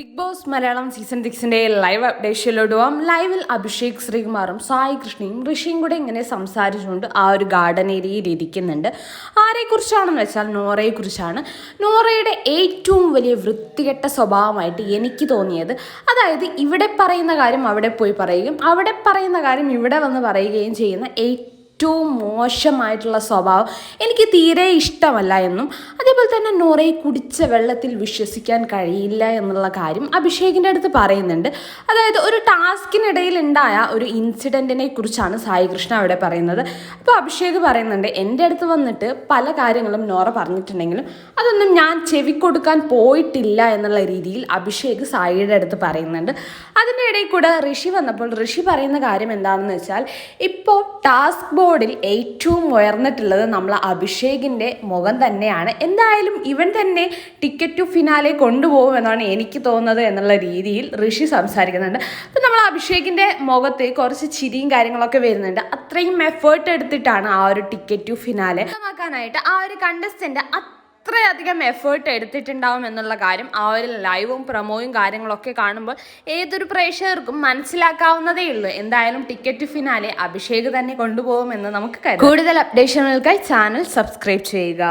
Big boss Malayalam season സിക്സിന്റെ live അപ്ഡേഷനിലോട്ട് പോവാം. ലൈവിൽ അഭിഷേക് ശ്രീകുമാറും സായി കൃഷ്ണയും ഋഷിയും കൂടെ ഇങ്ങനെ സംസാരിച്ചുകൊണ്ട് ആ ഒരു ഗാർഡൻ ഏരിയയിൽ ഇരിക്കുന്നുണ്ട്. ആരെക്കുറിച്ചാണെന്ന് വെച്ചാൽ നോറയെക്കുറിച്ചാണ് നോറയുടെ ഏറ്റവും വലിയ വൃത്തികെട്ട സ്വഭാവമായിട്ട് എനിക്ക് തോന്നിയത് അതായത് ഇവിടെ പറയുന്ന കാര്യം അവിടെ പോയി പറയുകയും അവിടെ പറയുന്ന കാര്യം ഇവിടെ വന്ന് പറയുകയും ചെയ്യുന്ന ഏറ്റവും ഏറ്റവും മോശമായിട്ടുള്ള സ്വഭാവം എനിക്ക് തീരെ ഇഷ്ടമല്ല എന്നും അതേപോലെ തന്നെ നുറയെ കുടിച്ച വെള്ളത്തിൽ വിശ്വസിക്കാൻ കഴിയില്ല എന്നുള്ള കാര്യം അഭിഷേകിന്റെ അടുത്ത് പറയുന്നുണ്ട്. അതായത് ഒരു ടാസ്കിനിടയിൽ ഉണ്ടായ ഒരു ഇൻസിഡന്റിനെ കുറിച്ചാണ് സായി കൃഷ്ണ അവിടെ പറയുന്നത്. അപ്പോൾ അഭിഷേക് പറയുന്നുണ്ട് എന്റെ അടുത്ത് വന്നിട്ട് പല കാര്യങ്ങളും നോറ പറഞ്ഞിട്ടുണ്ടെങ്കിലും അതൊന്നും ഞാൻ ചെവിക്കൊടുക്കാൻ പോയിട്ടില്ല എന്നുള്ള രീതിയിൽ അഭിഷേക് സായിയുടെ അടുത്ത് പറയുന്നുണ്ട്. അതിന്റെ ഇടയിൽ കൂടെ ഋഷി വന്നപ്പോൾ ഋഷി പറയുന്ന കാര്യം എന്താണെന്ന് വെച്ചാൽ ഇപ്പോൾ ടാസ്ക് ബോർഡിൽ ഏറ്റവും ഉയർന്നിട്ടുള്ളത് നമ്മൾ അഭിഷേകിന്റെ മുഖം തന്നെയാണ്. എന്തായാലും ഇവൻ തന്നെ ടിക്കറ്റ് ടു ഫിനാലെ കൊണ്ടുപോകുമെന്നാണ് എനിക്ക് തോന്നുന്നത് എന്നുള്ള രീതിയിൽ ഋഷി സംസാരിക്കുന്നുണ്ട്. അപ്പം നമ്മൾ അഭിഷേകിന്റെ മുഖത്ത് കുറച്ച് ചിരിയും കാര്യങ്ങളൊക്കെ വരുന്നുണ്ട്. അത്രയും എഫേർട്ട് എടുത്തിട്ടാണ് ആ ഒരു ടിക്കറ്റ് ടു ഫിനാലെ സ്വന്തമാക്കാനായിട്ട് ആ ഒരു കണ്ടസ്റ്റന്റ് അത്രയധികം എഫേർട്ട് എടുത്തിട്ടുണ്ടാവും എന്നുള്ള കാര്യം ആ ഒരു ലൈവും പ്രൊമോയും കാര്യങ്ങളൊക്കെ കാണുമ്പോൾ ഏതൊരു പ്രേക്ഷകർക്കും മനസ്സിലാക്കാവുന്നതേ ഉള്ളൂ. എന്തായാലും ടിക്കറ്റ് ഫിനാലെ അഭിഷേക് തന്നെ കൊണ്ടുപോകുമെന്ന് നമുക്ക് കരുതാം. കൂടുതൽ അപ്ഡേഷനുകൾക്കായി ചാനൽ സബ്സ്ക്രൈബ് ചെയ്യുക.